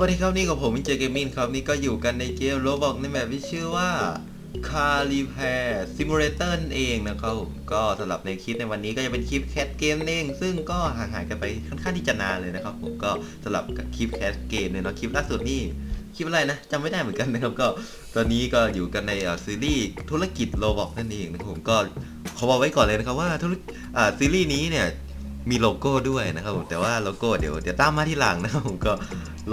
วัสดีครับนี่กับผมมิเจเกมินครับนี่ก็อยู่กันในเกมโรบอกในแบบที่ชื่อว่า Car Repair Simulator นั่นเองนะครับผมก็สำหรับในคลิปในวันนี้ก็จะเป็นคลิปแคสเกมนั่นเอง ซึ่งก็ห่างหายกันไปค่อนข้างที่จะนานเลยนะครับผมก็สำหรับคลิปแคสเกมเนี่ยเนาะคลิปล่าสุดนี่คลิปอะไรนะจำไม่ได้เหมือนกันนะครับก็ตอนนี้ก็อยู่กันในซีรีส์ธุรกิจโรบอกนั่นเองนะครับผมก็ขอบอกไว้ก่อนเลยนะครับว่าธุรอ่าซีรีส์นี้เนี่ยมีโลโก้ด้วยนะครับผมแต่ว่าโลโก้เดี๋ยวเดี๋ยวตามมาที่หลังนะครับผมก็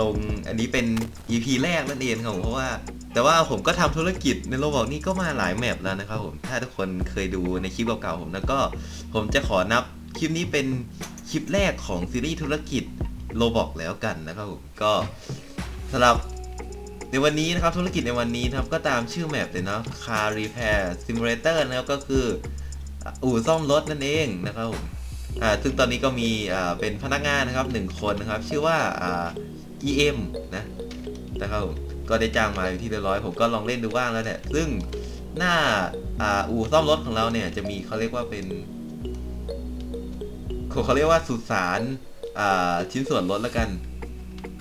ลงอันนี้เป็น EP แรกนั่นเองครับผมเพราะว่า แต่ว่าผมก็ทำธุรกิจในโลบอกนี่ก็มาหลายแมปแล้วนะครับผมถ้าทุกคนเคยดูในคลิปเก่าๆผมแล้วก็ผมจะขอนับคลิปนี้เป็นคลิปแรกของซีรีส์ธุรกิจโลบอกแล้วกันนะครับผมก็สำหรับในวันนี้นะครับธุรกิจในวันนี้นะครับก็ตามชื่อแมปเลยเนาะ Car Repair Simulator นะครับก็คืออู่ซ่อมรถนั่นเองนะครับผมอ่าซึ่งตอนนี้ก็มีอ่าเป็นพนักงานนะครับหนึ่งคนนะครับ ชื่อว่าอ่า EM นะนะครับผมก็ได้จ้างมาอยู่ที่เรียบร้อย ผมก็ลองเล่นดูบ้างแล้วเนี่ยซึ่งหน้าอ่าอู่ซ่อมรถของเราเนี่ยจะมีเขาเรียกว่าเป็นเขาเขาเรียกว่าสุสานอ่าชิ้นส่วนรถแล้วกัน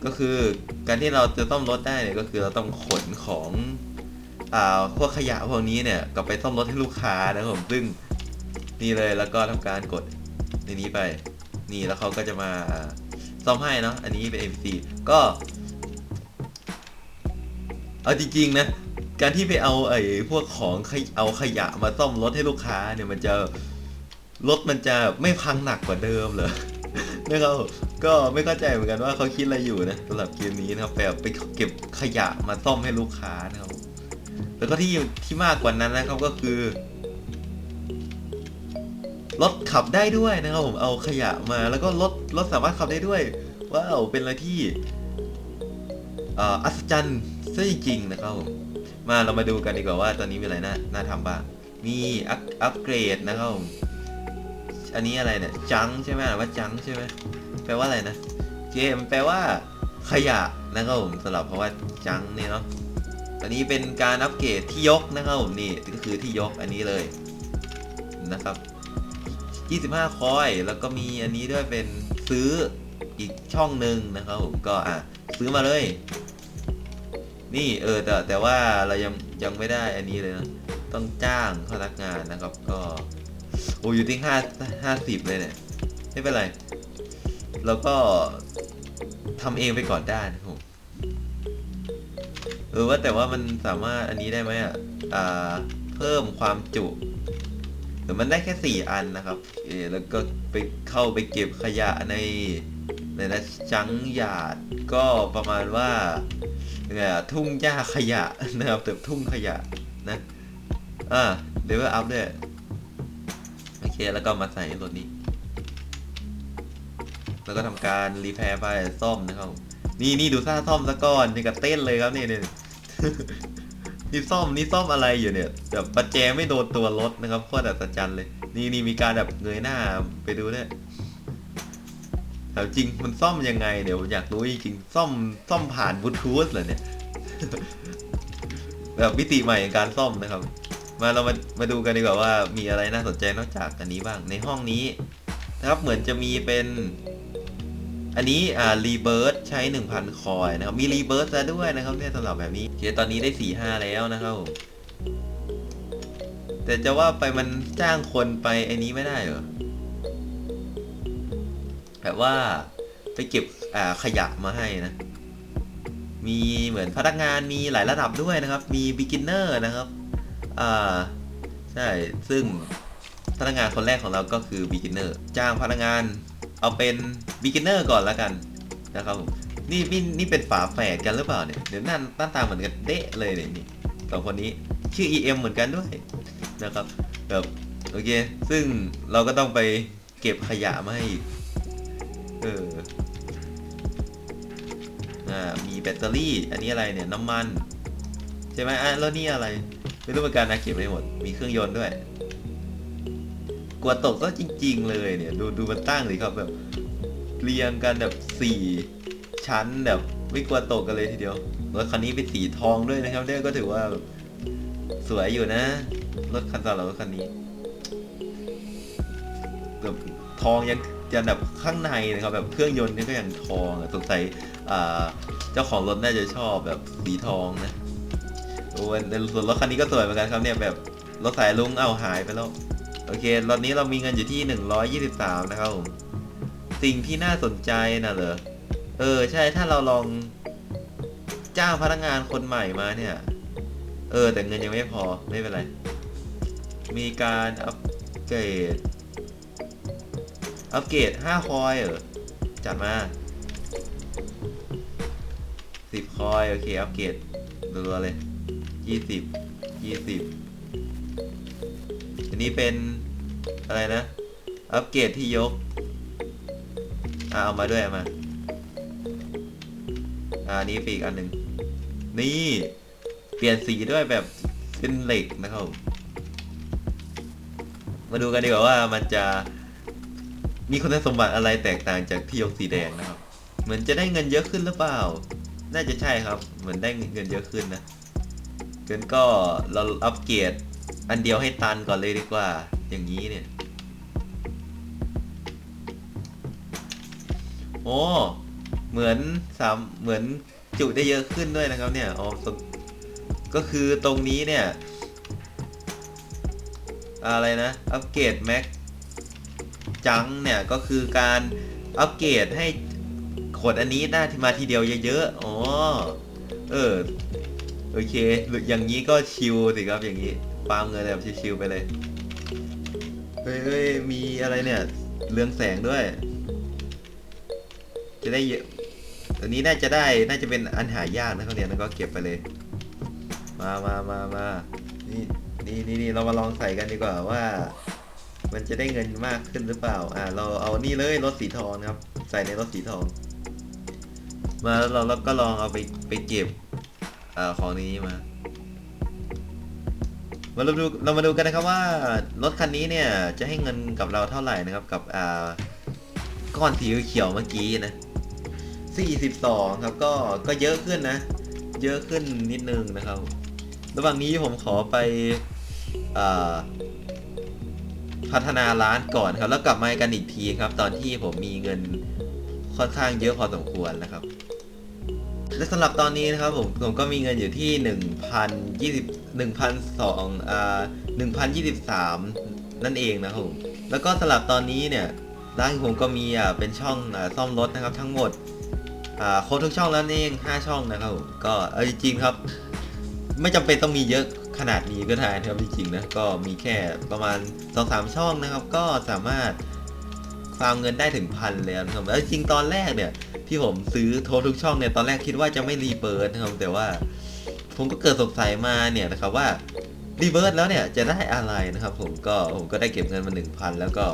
ก็คือการที่เราจะซ่อมรถได้เนี่ยก็คือเราต้องขนของอ่าพวกขยะพวกนี้เนี่ยกลับไปซ่อมรถให้ลูกค้านะครับผมซึ่งนี่เลยแล้วก็ทำการกดในนี้ไป นี่แล้วเขาก็จะมา ซ่อมให้เนาะอันนี้เป็น MC ก็ เอาจริงๆนะการที่ไปเอาไอ้พวกของเอาขยะมาซ่อมรถให้ลูกค้าเนี่ยมันจะรถมันจะไม่พังหนักกว่าเดิมเหรอนะครับก็ไม่เข้าใจเหมือนกันว่าเขาคิดอะไรอยู่นะสำหรับเกมนี้นะครับแบบไปเก็บขยะมาซ่อมให้ลูกค้านะครับ แล้วก็ที่ที่มากกว่านั้นนะครับก็คือรถขับได้ด้วยนะครับผมเอาขยะมาแล้วก็รถ รถสามารถขับได้ด้วยว้าวเป็นอะไรที่เอ่ออัศจรรย์ซะจริงๆนะครับผมมาเรามาดูกันดีกว่าว่า ตอนนี้มีอะไรน่าน่าทำบ้าง มีอัพอัปเกรดนะครับผมอันนี้อะไรเนี่ยจังใช่ไหมว่าจังใช่ไหมแปลว่าอะไรนะเกมแปลว่าขยะนะครับผมสำหรับเพราะว่าจังนี่เนาะอันนี้เป็นการอัปเกรดที่ยกนะครับผมนี่ก็คือที่ยกอันนี้เลยนะครับ 25 คอย แล้วก็มีอันนี้ด้วยเป็นซื้ออีกช่องหนึ่งนะครับผมก็อะซื้อมาเลย นี่เออแต่แต่ว่าเรายังยังไม่ได้อันนี้เลยนะต้องจ้างพนักงานนะครับก็โอ้อยู่ที่ห้าห้าสิบเลยเนี่ยไม่เป็นไรแล้วก็ทำเองไปก่อนได้นะครับผมเออว่าแต่ว่ามันสามารถอันนี้ได้ไหมอะอ่าเพิ่มความจุ แต่มันได้แค่สี่อันนะครับเออแล้วก็ไปเข้าไปเก็บขยะในในนะจังหยาดก็ประมาณว่ายังไงอะทุ่งหญ้าขยะนะครับแต่ทุ่งขยะนะอ่าเดเวลอัพด้วยโอเคแล้วก็มาใส่รถนี้ แล้วก็ทำการรีแพร์ไปซ่อมนะครับนี่นี่ดูท่าซ่อมซะก่อนนี่กับเต้นเลยครับนี่นี่ นี่ซ่อมนี่ซ่อมอะไรอยู่เนี่ยแบบประแจไม่โดนตัวรถนะครับโคตรอัศจรรย์เลย นี่นี่มีการแบบเงยหน้าไปดูด้วยถามจริงมันซ่อมยังไงเดี๋ยวอยากรู้จริงๆซ่อมซ่อมผ่านบลูทูธเหรอเนี่ยแบบมิติใหม่ในการซ่อมนะครับ มาเรามามาดูกันดีกว่าว่ามีอะไรน่าสนใจนอกจากอันนี้บ้างในห้องนี้นะครับเหมือนจะมีเป็น อันนี้อ่ารีเบิร์ใช้ 1,000 คอยนะครับ มีรีเบิร์ซะด้วยนะครับเนี่ยสำหรับแบบนี้โอเคตอนนี้ได้4 5แล้วนะครับผมแต่จะว่าไปมันจ้างคนไปไอ้นี้ไม่ได้เหรอ แบบว่าไปเก็บอ่าขยะมาให้นะ มีเหมือนพนักงานมีหลายระดับด้วยนะครับ มี beginner นะครับ อ่า ใช่ ซึ่งพนักงานคนแรกของเราก็คือ beginner จ้างพนักงาน เอาเป็น beginner ก่อนแล้วกันนะครับผมนี่นี่นี่เป็นฝาแฝดกันหรือเปล่าเนี่ยเดี๋ยวหน้าหน้าตาเหมือนกันเดะเลยเนี่ยนี่สองคนนี้ชื่อ EM เหมือนกันด้วยนะครับแบบโอเค ซึ่งเราก็ต้องไปเก็บขยะมาให้อีกเอออ่ามีแบตเตอรี่ อันนี้อะไรเนี่ยน้ำมัน ใช่ไหมอะแล้วนี่อะไร ไม่รู้เหมือนกันนะเก็บไปหมด มีเครื่องยนต์ด้วย กลัวตกก็จริง ๆ เลยเนี่ย ดูดูมันตั้งสิครับแบบ เรียงกันแบบสี่ชั้นแบบไม่กลัวตกกันเลยทีเดียวรถคันนี้เป็นสีทองด้วยนะครับเนี่ยก็ถือว่าสวยอยู่นะรถคันสำหรับรถคันนี้แบบทองยังจะแบบข้างในนะครับแบบเครื่องยนต์นี่ก็ย่างทองสงสัยอ่เจ้าของรถน่าจะชอบแบบสีทองนะโอ้ยแต่ส่วนรถคันนี้ก็สวยเหมือนกันครับเนี่ยแบบรถสายลุงเอาหายไปแล้ว อเค ตอนนี้เรามีเงินอยู่ที่ 123 นะครับผม สิ่งที่น่าสนใจนะเหรอ เออ ใช่ ถ้าเราลองจ้างพนักงานคนใหม่มาเนี่ย เออ แต่เงินยังไม่พอ ไม่เป็นไร มีการอัปเกรด อัปเกรด5คอยเหรอจัดมา 10 คอย โอเค อัปเกรดรัวๆเลย 20 20อันนี้เป็น อะไรนะ อัปเกรดที่ยก อ่าเอามาด้วยมาอ่าอันนี้ปีกอันหนึ่งนี่ เปลี่ยนสีด้วยแบบเป็นเหล็กนะครับ มาดูกันดีกว่าว่ามันจะมีคุณสมบัติอะไรแตกต่างจากที่ยกสีแดงนะครับ เหมือนจะได้เงินเยอะขึ้นหรือเปล่า น่าจะใช่ครับ เหมือนได้เงินเยอะขึ้นนะเกินก็เราอัปเกรดอันเดียวให้ตันก่อนเลยดีกว่า อย่างนี้เนี่ย โอ้ เหมือนสามเหมือนจุได้เยอะขึ้นด้วยนะครับเนี่ยอ๋อก็คือตรงนี้เนี่ย อะไรนะ อัปเกรดแม็กจังเนี่ย ก็คือการอัปเกรดให้ขวดอันนี้ได้มาทีเดียวเยอะๆ อ๋อ เออ โอเค อย่างนี้ก็ชิลสิครับอย่างนี้ฟาร์มเงินแบบชิลๆไปเลย เฮ้ยเฮ้ยมีอะไรเนี่ย เรืองแสงด้วย จะได้เยอะอันนี้น่าจะได้ น่าจะเป็นอันหายากนะครับเนี่ยแล้วก็เก็บไปเลย มามามามานี่นี่นี่นี่เรามาลองใส่กันดีกว่าว่า มันจะได้เงินมากขึ้นหรือเปล่า อ่า เราเอานี่เลยรถสีทองครับ ใส่ในรถสีทอง มาแล้วเราเราก็ลองเอาไปไปเก็บอ่าของนี้มา มาเราดูเรามาดูกันนะครับว่ารถคันนี้เนี่ยจะให้เงินกับเราเท่าไหร่นะครับกับอ่าก้อนสีเขียวเมื่อกี้นะ42ครับก็ก็เยอะขึ้นนะ เยอะขึ้นนิดนึงนะครับ ระหว่างนี้ผมขอไปอ่าพัฒนาร้านก่อนครับ แล้วกลับมากันอีกทีครับ ตอนที่ผมมีเงินค่อนข้างเยอะพอสมควรนะครับ และสำหรับตอนนี้นะครับผมผมก็มีเงินอยู่ที่ 1,020 1,002อ่า1,023 นั่นเองนะครับผมแล้วก็สำหรับตอนนี้เนี่ยร้านผมก็มีอ่าเป็นช่องอ่าซ่อมรถนะครับทั้งหมดอ่าครบทุกช่องแล้วนี่เอง5ช่องนะครับผมก็เอาจริงๆครับ ไม่จำเป็นต้องมีเยอะขนาดนี้ก็ได้นะครับจริงๆนะก็มีแค่ประมาณ 2-3 ช่องนะครับ ก็สามารถฟาร์มเงินได้ถึงพันเลยนะครับแล้วจริงตอนแรกเนี่ยที่ผมซื้อโทรทุกช่องเนี่ยตอนแรกคิดว่าจะไม่รีเบิร์ดนะครับแต่ว่า ผมก็เกิดสงสัยมาเนี่ยนะครับว่ารีเบิร์ดแล้วเนี่ยจะได้อะไรนะครับผมก็ผมก็ได้เก็บเงินมา1,000 แล้วก็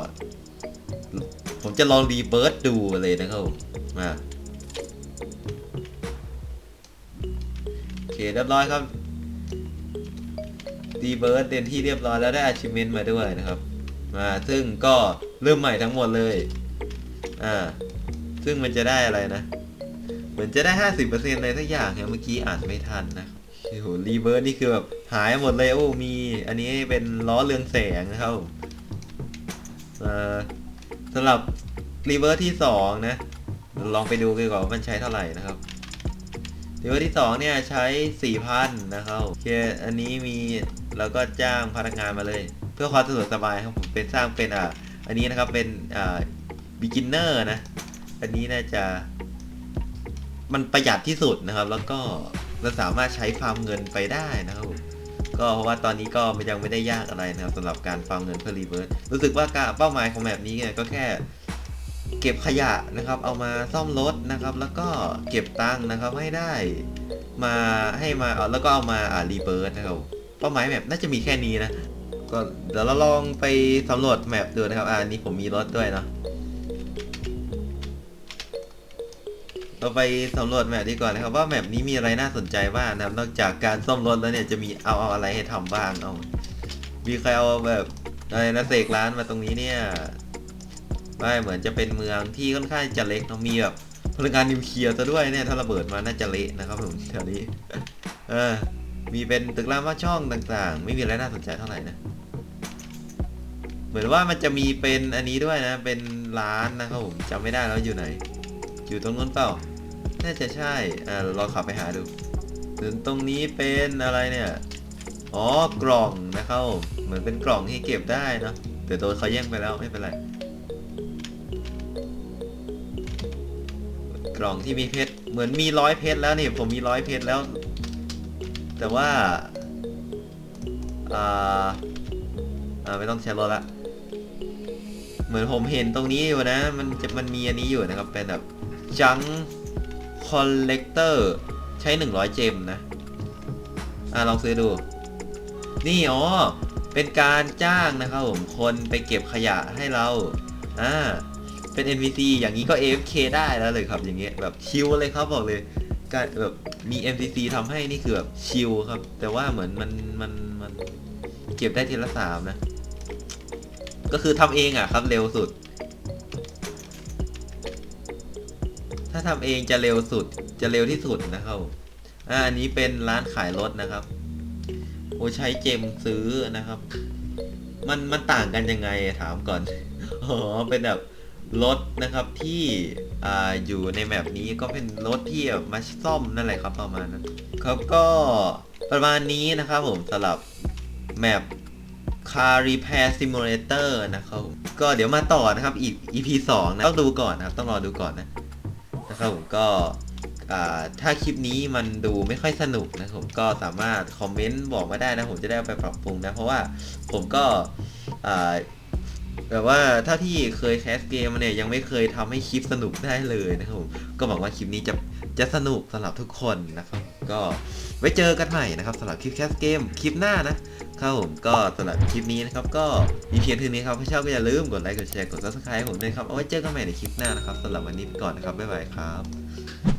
ผมจะลองรีเบิร์ดดูเลยนะครับผมมาโอเคเรียบร้อยครับรีเบิร์ดเต็มที่เรียบร้อยแล้วได้ achievement มาด้วยนะครับมาซึ่งก็เริ่มใหม่ทั้งหมดเลยอ่าซึ่งมันจะได้อะไรนะ เหมือนจะได้ห้าสิบเปอร์เซ็นต์อะไรสักอย่างครับเมื่อกี้อ่านไม่ทันนะโอ้ โหรีเบิร์สนี่คือแบบหายหมดเลยโอ้มี อันนี้เป็นล้อเรืองแสงนะครับเอ่อสำหรับรีเบิร์สที่สองนะ ลองไปดูกันก่อนว่ามันใช้เท่าไหร่นะครับรีเบิร์สที่สองเนี่ยใช้สี่พันนะครับโอเคอันนี้มีแล้วก็จ้างพนักงานมาเลย เพื่อความสะดวกสบายครับผมเป็นสร้างเป็นอ่าอันนี้นะครับเป็นอ่า beginner นะ อันนี้น่าจะ มันประหยัดที่สุดนะครับ แล้วก็ เราสามารถใช้ฟาร์มเงินไปได้นะครับผมก็เพราะว่าตอนนี้ก็ยังไม่ได้ยากอะไรนะครับสำหรับการฟาร์มเงินเพื่อรีเวิร์สรู้สึกว่าการเป้าหมายของแบบนี้เนี่ยก็แค่เก็บขยะนะครับ เอามาซ่อมรถนะครับ แล้วก็เก็บตังค์นะครับให้ได้มาให้มาแล้วก็เอามาอ่ารีเบิร์สนะครับเป้าหมายแบบน่าจะมีแค่นี้นะก็เดี๋ยวเราลองไปสำรวจแมปดูนะครับ อ่าอันนี้ผมมีรถด้วยเนาะ เราไปสำรวจแมปดีกว่านะครับว่าแมปนี้มีอะไรน่าสนใจบ้างนะครับ นอกจากการซ่อมรถแล้วเนี่ยจะมีเอาเอาอะไรให้ทำบ้างเอามีใครเอาแบบอะไรนะเสกร้านมาตรงนี้เนี่ยไม่เหมือนจะเป็นเมืองที่ค่อนข้างจะเล็กเนาะมีแบบพลังงานนิวเคลียร์ซะด้วยเนี่ยถ้าระเบิดมาน่าจะเละนะครับผมแถวนี้เออมีเป็นตึกรามว่าช่องต่างๆ ไม่มีอะไรน่าสนใจเท่าไหร่นะเหมือนว่ามันจะมีเป็นอันนี้ด้วยนะ เป็นร้านนะครับผมจำไม่ได้แล้วอยู่ไหน อยู่ตรงนู้นเปล่า น่าจะใช่อ่าเราขับไปหาดูส่วนตรงนี้เป็นอะไรเนี่ย อ๋อกล่องนะครับเหมือนเป็นกล่องที่เก็บได้เนะแต่โดนเขาแย่งไปแล้วไม่เป็นไร กล่องที่มีเพชร เหมือนมีร้อยเพชรแล้วนี่ผมมีร้อยเพชรแล้ว แต่ว่าอ่าอ่าไม่ต้องใช้รถละเหมือนผมเห็นตรงนี้อยู่นะ มันจะมันมีอันนี้อยู่นะครับ เป็นแบบจัง คอลเลกเตอร์ใช้ 100 เจมนะ อ่าลองซื้อดู นี่อ๋อ เป็นการจ้างนะครับผม คนไปเก็บขยะให้เรา อ่า เป็น NPC อย่างนี้ก็ AFK ได้แล้วเลยครับอย่างเงี้ยแบบชิลเลยครับบอกเลยการแบบมี NPC ทำให้นี่คือแบบชิลครับ แต่ว่าเหมือนมันมันมันเก็บได้ทีละสามนะ ก็คือทำเองอะครับเร็วสุดาทำเองจะเร็วสุดจะเร็วที่สุดนะครับอ่าอันนี้เป็นร้านขายรถนะครับ โอ้ใช้เจมซื้อนะครับ มันมันต่างกันยังไงถามก่อนอ๋อเป็นแบบรถนะครับที่อ่าอยู่ในแมปนี้ก็เป็นรถที่แบบมาซ่อมนั่นแหละครับประมาณนั้นครับก็ประมาณนี้นะครับผมสำหรับแมป Car Repair Simulator นะครับผมก็เดี๋ยวมาต่อนะครับอีก EP 2นะต้องดูก่อนนะครับ ต้องรอดูก่อนนะ นะครับผมก็ถ้าคลิปนี้มันดูไม่ค่อยสนุกนะครับผมก็สามารถคอมเมนต์บอกมาได้นะ ผมจะได้ไปปรับปรุงนะ เพราะว่าผมก็แบบว่าถ้าที่เคยแคสเกมเนี่ยยังไม่เคยทำให้คลิปสนุกได้เลยนะครับผมก็หวังว่าคลิปนี้จะจะสนุกสำหรับทุกคนนะครับ ก็ไว้เจอกันใหม่นะครับสำหรับคลิปแคสเกมคลิปหน้านะครับผมก็สำหรับคลิปนี้นะครับก็มีเพียงเท่านี้ครับถ้าชอบก็อย่าลืมกดไลค์กดแชร์กด subscribe ผมด้วยครับเอาไว้เจอกันใหม่ในคลิปหน้านะครับสำหรับวันนี้ไปก่อนนะครับบ๊ายบายครับ